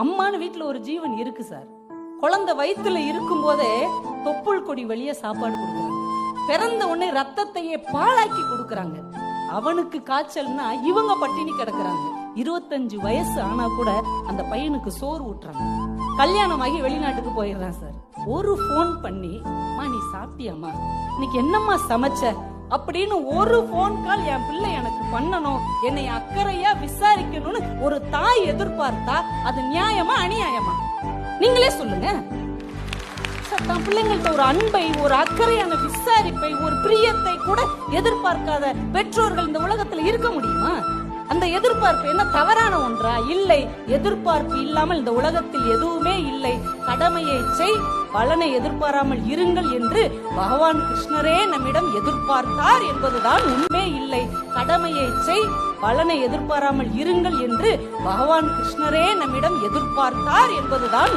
அம்மான்னு வீட்டுல ஒரு ஜீவன் இருக்கு சார் குழந்தை வயித்துல இருக்கும் போதே தொப்புள் கொடி வழிய சாப்பாடு கொடுக்குறாங்க. பிறந்த உடனே ரத்தத்தையே பாழாக்கி கொடுக்கறாங்க. அவனுக்கு காய்ச்சல்னா இவங்க பட்டினி கிடக்குறாங்க. இருபத்தஞ்சு வயசு ஆனா கூட அந்த பையனுக்கு சோறு ஊட்டுறாங்க. கல்யாணம் ஆகி வெளிநாட்டுக்கு போயிடுறான் சார் ஒரு ஃபோன் பண்ணி அம்மா நீ சாப்பிட்டியாம்மா? இன்னைக்கு என்னம்மா சமைச்ச? அப்படின்னு ஒரு ஃபோன் கால் என் பிள்ளை எனக்கு பண்ணணும். என்னை அக்கறையா விசாரிக்கணும்னு ஒரு தாய் எதிர்பார்த்தா அது நியாயமா அநியாயமா? நீங்களே சொல்லுங்க. தன் பிள்ளைங்கள்ட்ட ஒரு அன்பை ஒரு அக்கறையான விசாரிப்பை ஒரு பிரியத்தை கூட எதிர்பார்க்காத பெற்றோர்கள் இந்த உலகத்துல இருக்க முடியுமா? அந்த எதிர்பார்ப்பு என்ன தவறான ஒன்றா? இல்லை எதிர்பார்ப்பு இல்லாமல் இந்த உலகத்தில் எதுவுமே இல்லை. கடமையை செய் பலனை எதிர்பாராமல் இருங்கள் என்று பகவான் கிருஷ்ணரே நம்மிடம் எதிர்பார்த்தார் என்பதுதான் உண்மை இல்லை. கடமையை செய் பலனை எதிர்பாராமல் இருங்கள் என்று பகவான் கிருஷ்ணரே நம்மிடம் எதிர்பார்த்தார் என்பதுதான்